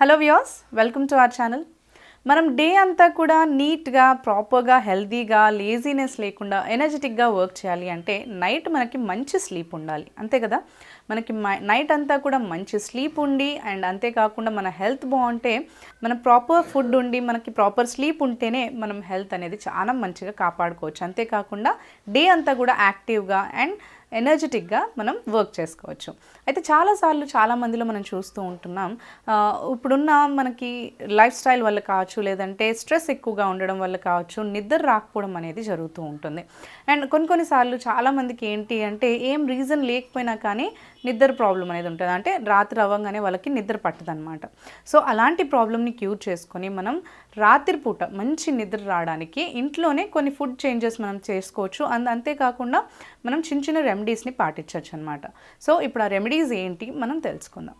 Hello views welcome to our channel మనం day అంతా కూడా నీట్గా ప్రాపర్గా హెల్తీగా లేజీనెస్ లేకుండా ఎనర్జెటిక్గా వర్క్ చేయాలి అంటే నైట్ మనకి మంచి స్లీప్ ఉండాలి. అంతే కదా? మనకి నైట్ అంతా కూడా మంచి స్లీప్ ఉండి అండ్ అంతేకాకుండా మన హెల్త్ బాగుంటే మన ప్రాపర్ ఫుడ్ ఉండి మనకి ప్రాపర్ స్లీప్ ఉంటేనే మనం హెల్త్ అనేది చాలా మంచిగా కాపాడుకోవచ్చు. అంతేకాకుండా డే అంతా కూడా యాక్టివ్గా అండ్ ఎనర్జెటిక్గా మనం వర్క్ చేసుకోవచ్చు. అయితే చాలాసార్లు చాలా మందిలో మనం చూస్తూ ఉంటున్నాం ఇప్పుడున్న మనకి లైఫ్ స్టైల్ వల్ల కావచ్చు లేదంటే స్ట్రెస్ ఎక్కువగా ఉండడం వల్ల కావచ్చు నిద్ర రాకపోవడం అనేది జరుగుతూ ఉంటుంది. అండ్ కొన్ని కొన్నిసార్లు చాలామందికి ఏంటి అంటే ఏం రీజన్ లేకపోయినా కానీ నిద్ర ప్రాబ్లం అనేది ఉంటుంది. అంటే రాత్రి అవ్వగానే వాళ్ళకి నిద్ర పట్టదనమాట సో అలాంటి ప్రాబ్లమ్ని క్యూర్ చేసుకొని మనం రాత్రిపూట మంచి నిద్ర రావడానికి ఇంట్లోనే కొన్ని ఫుడ్ చేంజెస్ మనం చేసుకోవచ్చు. అండ్ అంతేకాకుండా మనం చిన్న చిన్న రెమెడీస్ని పాటించవచ్చు అనమాట సో ఇప్పుడు ఆ రెమెడీస్ ఏంటి? మనం తెలుసుకుందాం.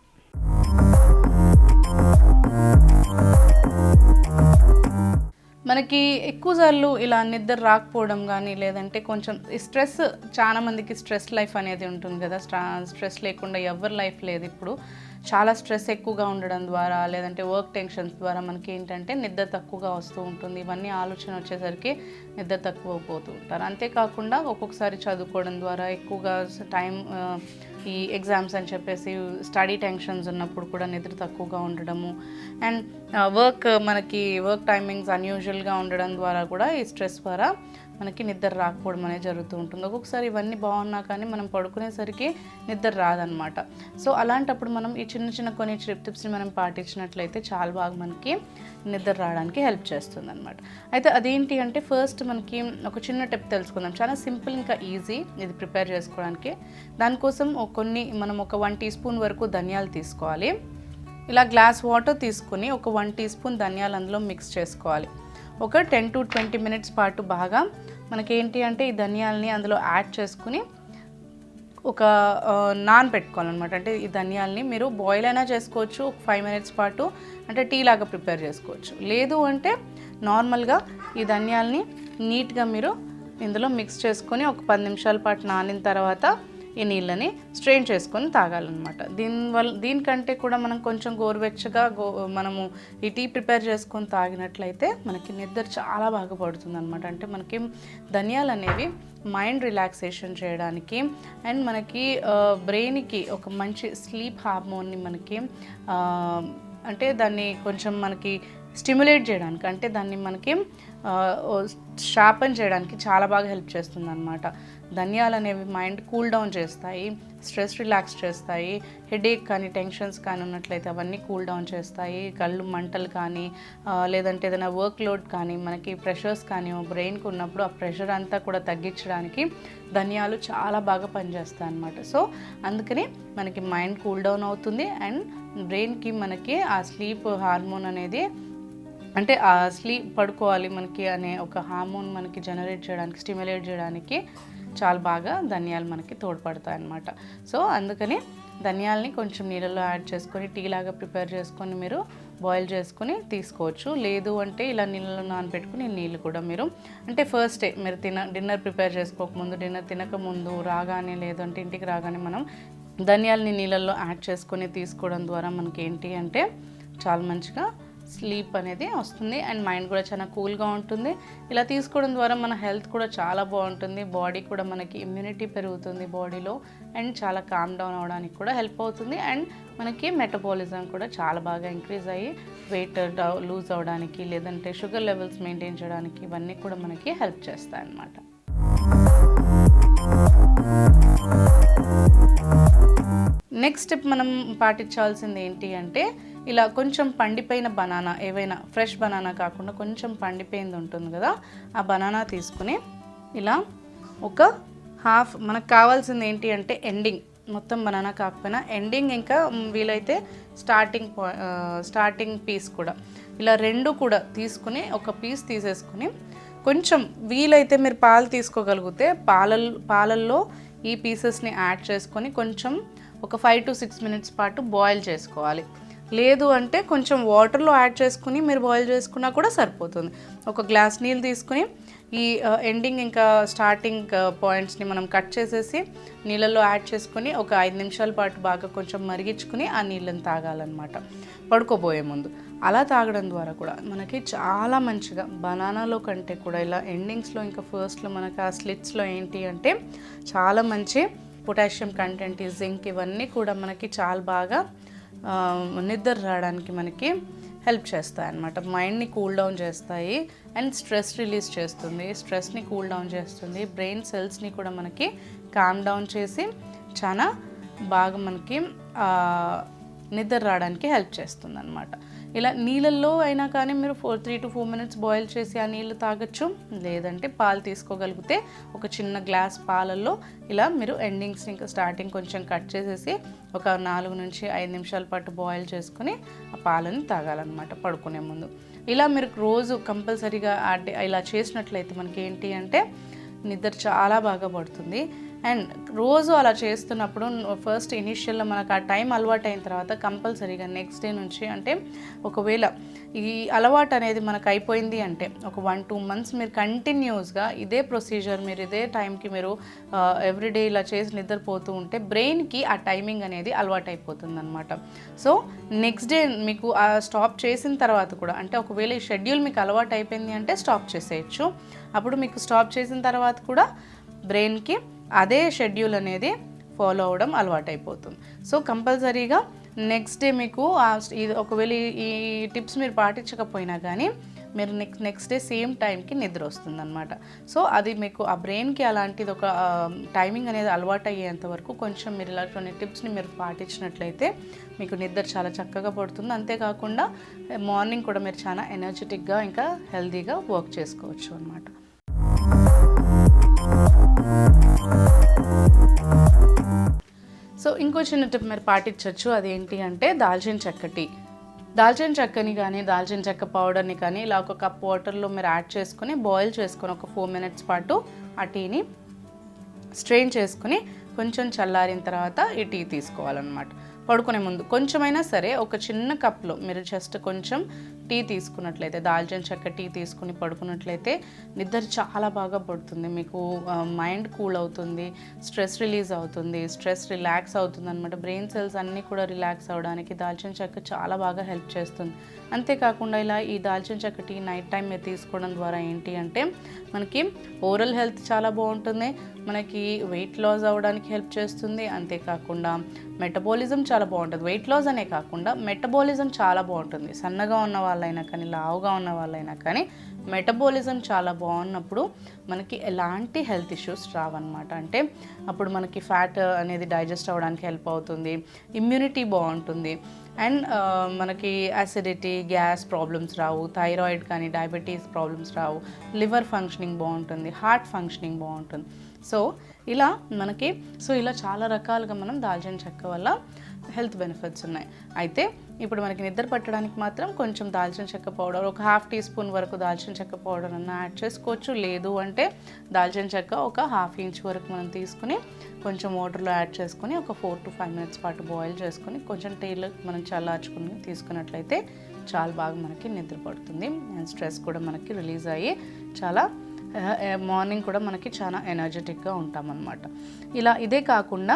మనకి ఎక్కువసార్లు ఇలా నిద్ర రాకపోవడం కానీ లేదంటే కొంచెం స్ట్రెస్ చాలా మందికి స్ట్రెస్ లైఫ్ అనేది ఉంటుంది కదా. స్ట్రా స్ట్రెస్ లేకుండా ఎవరి లైఫ్ లేదు ఇప్పుడు. చాలా స్ట్రెస్ ఎక్కువగా ఉండడం ద్వారా లేదంటే వర్క్ టెన్షన్స్ ద్వారా మనకి ఏంటంటే నిద్ర తక్కువగా వస్తూ ఉంటుంది. ఇవన్నీ ఆలోచన వచ్చేసరికి నిద్ర తక్కువ పోతూ ఉంటారు. అంతేకాకుండా ఒక్కొక్కసారి చదువుకోవడం ద్వారా ఎక్కువగా టైం ఈ ఎగ్జామ్స్ అని చెప్పేసి స్టడీ టెన్షన్స్ ఉన్నప్పుడు కూడా నిద్ర తక్కువగా ఉండడము. అండ్ వర్క్ uh, మనకి వర్క్ టైమింగ్స్ అన్యూజువల్గా ఉండడం ద్వారా కూడా ఈ స్ట్రెస్ ద్వారా మనకి నిద్ర రాకపోవడం అనేది జరుగుతూ ఉంటుంది. ఒక్కొక్కసారి ఇవన్నీ బాగున్నా కానీ మనం పడుకునేసరికి నిద్ర రాదనమాట సో అలాంటప్పుడు మనం ఈ చిన్న చిన్న కొన్ని టిప్స్ని మనం పాటించినట్లయితే చాలా బాగా మనకి నిద్ర రావడానికి హెల్ప్ చేస్తుంది అనమాట అయితే అదేంటి అంటే ఫస్ట్ మనకి ఒక చిన్న టిప్ తెలుసుకుందాం. చాలా సింపుల్ ఇంకా ఈజీ ఇది ప్రిపేర్ చేసుకోవడానికి. దానికోసం కొన్ని మనం ఒక వన్ టీ స్పూన్ వరకు ధనియాలు తీసుకోవాలి. ఇలా గ్లాస్ వాటర్ తీసుకుని ఒక వన్ టీ స్పూన్ ధనియాలు అందులో మిక్స్ చేసుకోవాలి. ఒక టెన్ టు ట్వంటీ మినిట్స్ పాటు బాగా మనకేంటి అంటే ఈ ధనియాలని అందులో యాడ్ చేసుకుని ఒక నాన్ పెట్టుకోవాలన్నమాట అంటే ఈ ధనియాల్ని మీరు బాయిల్ అయినా చేసుకోవచ్చు ఒక ఫైవ్ మినిట్స్ పాటు అంటే టీ లాగా ప్రిపేర్ చేసుకోవచ్చు. లేదు అంటే నార్మల్గా ఈ ధనియాల్ని నీట్గా మీరు ఇందులో మిక్స్ చేసుకొని ఒక పది నిమిషాల పాటు నానిన తర్వాత ఈ నీళ్ళని స్ట్రెయిన్ చేసుకొని తాగాలన్నమాట. దీనివల్ల దీనికంటే కూడా మనం కొంచెం గోరువెచ్చగా గో మనము ఈ టీ ప్రిపేర్ చేసుకొని తాగినట్లయితే మనకి నిద్ర చాలా బాగా పడుతుంది అనమాట అంటే మనకి ధనియాలు అనేవి మైండ్ రిలాక్సేషన్ చేయడానికి అండ్ మనకి బ్రెయిన్కి ఒక మంచి స్లీప్ హార్మోన్ని మనకి అంటే దాన్ని కొంచెం మనకి స్టిమ్యులేట్ చేయడానికి అంటే దాన్ని మనకి షార్పన్ చేయడానికి చాలా బాగా హెల్ప్ చేస్తుంది అనమాట ధనియాలు అనేవి మైండ్ కూల్ డౌన్ చేస్తాయి స్ట్రెస్ రిలాక్స్ చేస్తాయి హెడేక్ కానీ టెన్షన్స్ కానీ ఉన్నట్లయితే అవన్నీ కూల్ డౌన్ చేస్తాయి. కళ్ళు మంటలు కానీ లేదంటే ఏదైనా వర్క్ లోడ్ కానీ మనకి ప్రెషర్స్ కానీ బ్రెయిన్కి ఉన్నప్పుడు ఆ ప్రెషర్ అంతా కూడా తగ్గించడానికి ధనియాలు చాలా బాగా పనిచేస్తాయి అన్నమాట. సో అందుకని మనకి మైండ్ కూల్ డౌన్ అవుతుంది అండ్ బ్రెయిన్కి మనకి ఆ స్లీప్ హార్మోన్ అనేది అంటే ఆ స్లీప్ పడుకోవాలి మనకి అనే ఒక హార్మోన్ మనకి జనరేట్ చేయడానికి స్టిమ్యులేట్ చేయడానికి చాలా బాగా ధనియాలు మనకి తోడ్పడతాయి అన్నమాట సో అందుకని ధనియాల్ని కొంచెం నీళ్ళలో యాడ్ చేసుకొని టీ లాగా ప్రిపేర్ చేసుకొని మీరు బాయిల్ చేసుకొని తీసుకోవచ్చు. లేదు అంటే ఇలా నీళ్ళలో నానబెట్టుకుని నీళ్ళు కూడా మీరు అంటే ఫస్ట్ డే మీరు తిన డిన్నర్ ప్రిపేర్ చేసుకోకముందు డిన్నర్ తినక ముందు రాగానే లేదంటే ఇంటికి రాగానే మనం ధనియాలని నీళ్ళల్లో యాడ్ చేసుకొని తీసుకోవడం ద్వారా మనకి ఏంటి అంటే చాలా మంచిగా స్లీప్ అనేది వస్తుంది. అండ్ మైండ్ కూడా చాలా కూల్గా ఉంటుంది. ఇలా తీసుకోవడం ద్వారా మన హెల్త్ కూడా చాలా బాగుంటుంది. బాడీ కూడా మనకి ఇమ్యూనిటీ పెరుగుతుంది బాడీలో. అండ్ చాలా కామ్ డౌన్ అవడానికి కూడా హెల్ప్ అవుతుంది. అండ్ మనకి మెటబాలిజం కూడా చాలా బాగా ఇంక్రీజ్ అయ్యి వెయిట్ లూజ్ అవడానికి లేదంటే షుగర్ లెవెల్స్ మెయింటైన్ చేయడానికి ఇవన్నీ కూడా మనకి హెల్ప్ చేస్తాయి అన్నమాట నెక్స్ట్ స్టెప్ మనం పాటించాల్సింది ఏంటి అంటే ఇలా కొంచెం పండిపోయిన బనానా ఏవైనా ఫ్రెష్ బనానా కాకుండా కొంచెం పండిపోయింది ఉంటుంది కదా ఆ బనానా తీసుకుని ఇలా ఒక హాఫ్ మనకు కావాల్సింది ఏంటి అంటే ఎండింగ్ మొత్తం బనానా కాకపోయినా ఎండింగ్ ఇంకా వీలైతే స్టార్టింగ్ స్టార్టింగ్ పీస్ కూడా. ఇలా రెండు కూడా తీసుకుని ఒక పీస్ తీసేసుకుని కొంచెం వీలైతే మీరు పాలు తీసుకోగలిగితే పాలల్ పాలల్లో ఈ పీసెస్ని యాడ్ చేసుకొని కొంచెం ఒక ఫైవ్ టు సిక్స్ మినిట్స్ పాటు బాయిల్ చేసుకోవాలి. లేదు అంటే కొంచెం వాటర్లో యాడ్ చేసుకుని మీరు బాయిల్ చేసుకున్నా కూడా సరిపోతుంది. ఒక గ్లాస్ నీళ్ళు తీసుకుని ఈ ఎండింగ్ ఇంకా స్టార్టింగ్ పాయింట్స్ని మనం కట్ చేసేసి నీళ్ళల్లో యాడ్ చేసుకుని ఒక ఐదు నిమిషాల పాటు బాగా కొంచెం మరిగించుకుని ఆ నీళ్ళని తాగాలన్నమాట. పడుకోబోయే ముందు. అలా తాగడం ద్వారా కూడా మనకి చాలా మంచిగా బనానాలో కంటే కూడా ఇలా ఎండింగ్స్లో ఇంకా ఫస్ట్లో మనకి ఆ స్లిట్స్లో ఏంటి అంటే చాలా మంచి పొటాషియం కంటెంట్ జింక్ ఇవన్నీ కూడా మనకి చాలా బాగా నిద్ర రావడానికి మనకి హెల్ప్ చేస్తాయి అన్నమాట. మైండ్ని కూల్ డౌన్ చేస్తాయి అండ్ స్ట్రెస్ రిలీజ్ చేస్తుంది. స్ట్రెస్ని కూల్ డౌన్ చేస్తుంది. బ్రెయిన్ సెల్స్ని కూడా మనకి కామ్ డౌన్ చేసి చాలా బాగా మనకి నిద్ర రావడానికి హెల్ప్ చేస్తుంది అనమాట ఇలా నీళ్ళల్లో అయినా కానీ మీరు four three to four minutes boil చేసి ఆ నీళ్ళు తాగొచ్చు. లేదంటే పాలు తీసుకోగలిగితే ఒక చిన్న గ్లాస్ పాలల్లో ఇలా మీరు ఎండింగ్స్ ఇంకా స్టార్టింగ్ కొంచెం కట్ చేసేసి ఒక నాలుగు నుంచి ఐదు నిమిషాల పాటు బాయిల్ చేసుకుని ఆ పాలని తాగాలన్నమాట పడుకునే ముందు. ఇలా మీరు రోజు కంపల్సరీగా ఇలా చేసినట్లయితే మనకి ఏంటి అంటే నిద్ర చాలా బాగా పడుతుంది. అండ్ రోజు అలా చేస్తున్నప్పుడు ఫస్ట్ ఇనిషియల్లో మనకు ఆ టైం అలవాటు అయిన తర్వాత కంపల్సరీగా నెక్స్ట్ డే నుంచి అంటే ఒకవేళ ఈ అలవాటు అనేది మనకు అయిపోయింది అంటే ఒక వన్ టూ మంత్స్ మీరు కంటిన్యూస్గా ఇదే ప్రొసీజర్ మీరు ఇదే టైంకి మీరు ఎవ్రీడే ఇలా చేసి నిద్రపోతూ ఉంటే బ్రెయిన్కి ఆ టైమింగ్ అనేది అలవాటు అయిపోతుంది అనమాట సో నెక్స్ట్ డే మీకు ఆ స్టాప్ చేసిన తర్వాత కూడా అంటే ఒకవేళ ఈ షెడ్యూల్ మీకు అలవాటు అయిపోయింది అంటే స్టాప్ చేసేయచ్చు. అప్పుడు మీకు స్టాప్ చేసిన తర్వాత కూడా బ్రెయిన్కి అదే షెడ్యూల్ అనేది ఫాలో అవ్వడం అలవాటైపోతుంది. సో కంపల్సరీగా నెక్స్ట్ డే మీకు ఇది ఒకవేళ ఈ- ఈ టిప్స్ మీరు పాటించకపోయినా కానీ మీరు నెక్స్ట్ నెక్స్ట్ డే సేమ్ టైంకి నిద్ర వస్తుంది అనమాట సో అది మీకు ఆ బ్రెయిన్కి అలాంటిది ఒక టైమింగ్ అనేది అలవాటు అయ్యేంత వరకు కొంచెం మీరు ఇలా కొన్ని టిప్స్ని మీరు పాటించినట్లయితే మీకు నిద్ర చాలా చక్కగా పడుతుంది. అంతేకాకుండా మార్నింగ్ కూడా మీరు చాలా ఎనర్జెటిక్గా ఇంకా హెల్తీగా వర్క్ చేసుకోవచ్చు అనమాట సో ఇంకో చిన్న టిప్ మీరు పాటించవచ్చు. అదేంటి అంటే దాల్చిన చెక్క టీ. దాల్చిన చెక్కని కానీ దాల్చిన చెక్క పౌడర్ని కానీ ఇలా ఒక కప్ వాటర్లో మీరు యాడ్ చేసుకొని బాయిల్ చేసుకొని ఒక ఫోర్ మినిట్స్ పాటు ఆ టీని స్ట్రెయిన్ చేసుకుని కొంచెం చల్లారిన తర్వాత ఈ టీ తీసుకోవాలన్నమాట. పడుకునే ముందు కొంచెమైనా సరే ఒక చిన్న కప్లో మీరు జస్ట్ కొంచెం టీ తీసుకున్నట్లయితే దాల్చిన చెక్క టీ తీసుకుని పడుకున్నట్లయితే నిద్ర చాలా బాగా పడుతుంది. మీకు మైండ్ కూల్ అవుతుంది స్ట్రెస్ రిలీజ్ అవుతుంది స్ట్రెస్ రిలాక్స్ అవుతుంది అనమాట బ్రెయిన్ సెల్స్ అన్నీ కూడా రిలాక్స్ అవ్వడానికి దాల్చిన చెక్క చాలా బాగా హెల్ప్ చేస్తుంది. అంతేకాకుండా ఇలా ఈ దాల్చిన చెక్క టీ నైట్ టైం మీరు తీసుకోవడం ద్వారా ఏంటి అంటే మనకి ఓరల్ హెల్త్ చాలా బాగుంటుంది మనకి వెయిట్ లాస్ అవ్వడానికి హెల్ప్ చేస్తుంది. అంతేకాకుండా మెటబాలిజం చాలా బాగుంటుంది. వెయిట్ లాస్ అనే కాకుండా మెటబాలిజం చాలా బాగుంటుంది. సన్నగా ఉన్న వాళ్ళైనా కానీ లావుగా ఉన్న వాళ్ళైనా కానీ మెటబాలిజం చాలా బాగున్నప్పుడు మనకి ఎలాంటి హెల్త్ ఇష్యూస్ రావన్నమాట. అంటే అప్పుడు మనకి ఫ్యాట్ అనేది డైజెస్ట్ అవ్వడానికి హెల్ప్ అవుతుంది ఇమ్యూనిటీ బాగుంటుంది. అండ్ మనకి అసిడిటీ గ్యాస్ ప్రాబ్లమ్స్ రావు థైరాయిడ్ కానీ డయాబెటీస్ ప్రాబ్లమ్స్ రావు లివర్ ఫంక్షనింగ్ బాగుంటుంది హార్ట్ ఫంక్షనింగ్ బాగుంటుంది. సో ఇలా మనకి సో ఇలా చాలా రకాలుగా మనం దాల్చిన చెక్క వల్ల హెల్త్ బెనిఫిట్స్ ఉన్నాయి. అయితే ఇప్పుడు మనకి నిద్ర పట్టడానికి మాత్రం కొంచెం దాల్చిన చెక్క పౌడర్ ఒక హాఫ్ టీ స్పూన్ వరకు దాల్చిన చెక్క పౌడర్ అన్న యాడ్ చేసుకోవచ్చు. లేదు అంటే దాల్చిన చెక్క ఒక హాఫ్ ఇంచ్ వరకు మనం తీసుకుని కొంచెం వాటర్లో యాడ్ చేసుకొని ఒక ఫోర్ టు ఫైవ్ మినిట్స్ పాటు బాయిల్ చేసుకొని కొంచెం టీలో మనం చల్లార్చుకుని తీసుకున్నట్లయితే చాలా బాగా మనకి నిద్ర పడుతుంది. అండ్ స్ట్రెస్ కూడా మనకి రిలీజ్ అయ్యి చాలా మార్నింగ్ కూడా మనకి చాలా ఎనర్జెటిక్గా ఉంటామన్నమాట. ఇలా ఇదే కాకుండా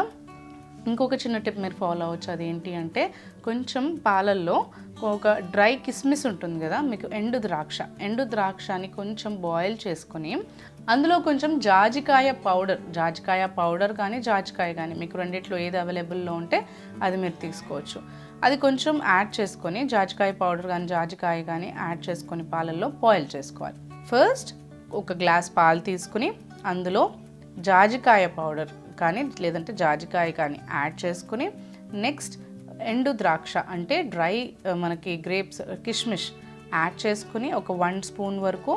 ఇంకొక చిన్న టిప్ మీరు ఫాలో అవ్వచ్చు. అదేంటి అంటే కొంచెం పాలల్లో ఒక డ్రై కిస్మిస్ ఉంటుంది కదా మీకు ఎండు ద్రాక్ష. ఎండు ద్రాక్షని కొంచెం బాయిల్ చేసుకొని అందులో కొంచెం జాజికాయ పౌడర్ జాజికాయ పౌడర్ కానీ జాజికాయ కానీ మీకు రెండిట్లో ఏది అవైలబుల్లో ఉంటే అది మీరు తీసుకోవచ్చు. అది కొంచెం యాడ్ చేసుకొని జాజికాయ పౌడర్ కానీ జాజికాయ కానీ యాడ్ చేసుకొని పాలల్లో బాయిల్ చేసుకోవాలి. ఫస్ట్ ఒక గ్లాస్ పాలు తీసుకుని అందులో జాజికాయ పౌడర్ కానీ లేదంటే జాజికాయ కానీ యాడ్ చేసుకుని నెక్స్ట్ ఎండు ద్రాక్ష అంటే డ్రై మనకి గ్రేప్స్ కిష్మిష్ యాడ్ చేసుకుని ఒక వన్ స్పూన్ వరకు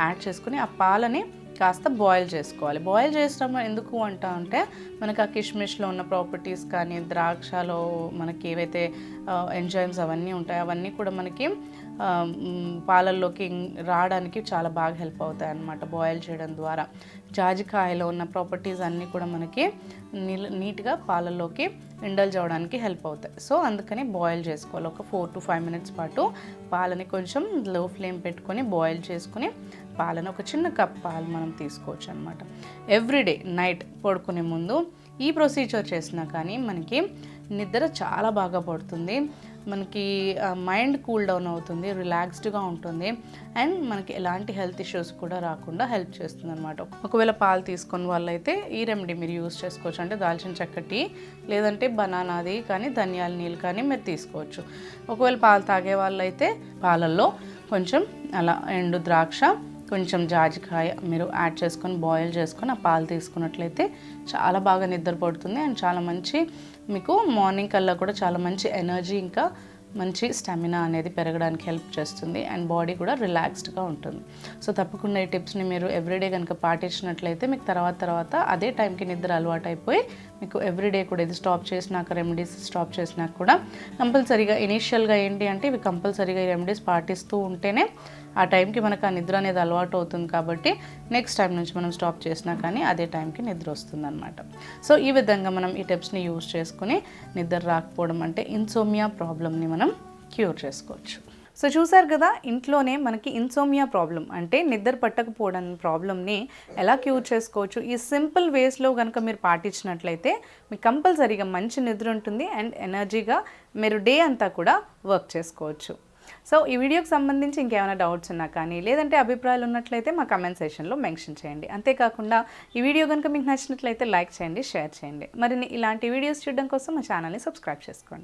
యాడ్ చేసుకుని ఆ పాలని కాస్త బాయిల్ చేసుకోవాలి. బాయిల్ చేసినప్పుడు ఎందుకు అంటా అంటే మనకి ఆ కిష్మిష్లో ఉన్న ప్రాపర్టీస్ కానీ ద్రాక్షలో మనకి ఏవైతే ఎంజైమ్స్ అవన్నీ ఉంటాయో అవన్నీ కూడా మనకి పాలల్లోకి రావడానికి చాలా బాగా హెల్ప్ అవుతాయి అన్నమాట బాయిల్ చేయడం ద్వారా. జాజికాయలో ఉన్న ప్రాపర్టీస్ అన్నీ కూడా మనకి నీళ్ళ నీట్గా పాలల్లోకి ఇండల్జ్ అవ్వడానికి హెల్ప్ అవుతాయి. సో అందుకని బాయిల్ చేసుకోవాలి. ఒక ఫోర్ టు ఫైవ్ మినిట్స్ పాటు పాలని కొంచెం లో ఫ్లేమ్ పెట్టుకొని బాయిల్ చేసుకుని పాలను ఒక చిన్న కప్ పాలు మనం తీసుకోవచ్చు అనమాట ఎవ్రీడే నైట్ పడుకునే ముందు ఈ ప్రొసీజర్ చేసినా కానీ మనకి నిద్ర చాలా బాగా పడుతుంది. మనకి మైండ్ కూల్ డౌన్ అవుతుంది రిలాక్స్డ్గా ఉంటుంది. అండ్ మనకి ఎలాంటి హెల్త్ ఇష్యూస్ కూడా రాకుండా హెల్ప్ చేస్తుంది అనమాట ఒకవేళ పాలు తీసుకున్న వాళ్ళైతే ఈ రెమెడీ మీరు యూస్ చేసుకోవచ్చు. అంటే దాల్చిన చెక్క టీ లేదంటే బనానాది కానీ ధనియాల నీళ్ళు కానీ మీరు తీసుకోవచ్చు. ఒకవేళ పాలు తాగే వాళ్ళైతే పాలల్లో కొంచెం అలా ఎండు ద్రాక్ష కొంచెం జాజికాయ మీరు యాడ్ చేసుకొని బాయిల్ చేసుకొని ఆ పాలు తీసుకున్నట్లయితే చాలా బాగా నిద్ర పడుతుంది అండ్ చాలా మంచి మీకు మార్నింగ్ కల్లా కూడా చాలా మంచి ఎనర్జీ ఇంకా మంచి స్టామినా అనేది పెరగడానికి హెల్ప్ చేస్తుంది అండ్ బాడీ కూడా రిలాక్స్డ్గా ఉంటుంది. సో తప్పకుండా ఈ టిప్స్ని మీరు ఎవ్రీడే కనుక పాటించినట్లయితే మీకు తర్వాత తర్వాత అదే టైంకి నిద్ర అలవాటు అయిపోయి మీకు ఎవ్రీడే కూడా ఇది స్టాప్ చేసినాక రెమెడీస్ స్టాప్ చేసినాక కూడా కంపల్సరీగా ఇనీషియల్గా ఏంటి అంటే ఇవి కంపల్సరీగా ఈ రెమెడీస్ పాటిస్తూ ఉంటేనే ఆ టైంకి మనకు ఆ నిద్ర అనేది అలవాటు అవుతుంది కాబట్టి నెక్స్ట్ టైం నుంచి మనం స్టాప్ చేసినా కానీ అదే టైంకి నిద్ర వస్తుంది అనమాట సో ఈ విధంగా మనం ఈ టిప్స్ని యూజ్ చేసుకుని నిద్ర రాకపోవడం అంటే ఇన్సోమియా ప్రాబ్లమ్ని మనం క్యూర్ చేసుకోవచ్చు. సో చూసారు కదా ఇంట్లోనే మనకి ఇన్సోమియా ప్రాబ్లం అంటే నిద్ర పట్టకపోవడం ప్రాబ్లమ్ని ఎలా క్యూర్ చేసుకోవచ్చు? ఈ సింపుల్ వేస్లో కనుక మీరు పాటించినట్లయితే మీకు కంపల్సరీగా మంచి నిద్ర ఉంటుంది అండ్ ఎనర్జీగా మీరు డే అంతా కూడా వర్క్ చేసుకోవచ్చు. సో ఈ వీడియోకి సంబంధించి ఇంకేమైనా డౌట్స్ ఉన్నా కానీ లేదంటే అభిప్రాయాలు ఉన్నట్లయితే మా కమెంట్ సెషన్లో మెన్షన్ చేయండి. అంతేకాకుండా ఈ వీడియో కనుక మీకు నచ్చినట్లయితే లైక్ చేయండి షేర్ చేయండి. మరిన్ని ఇలాంటి వీడియోస్ చూడడం కోసం మా ఛానల్ని సబ్స్క్రైబ్ చేసుకోండి.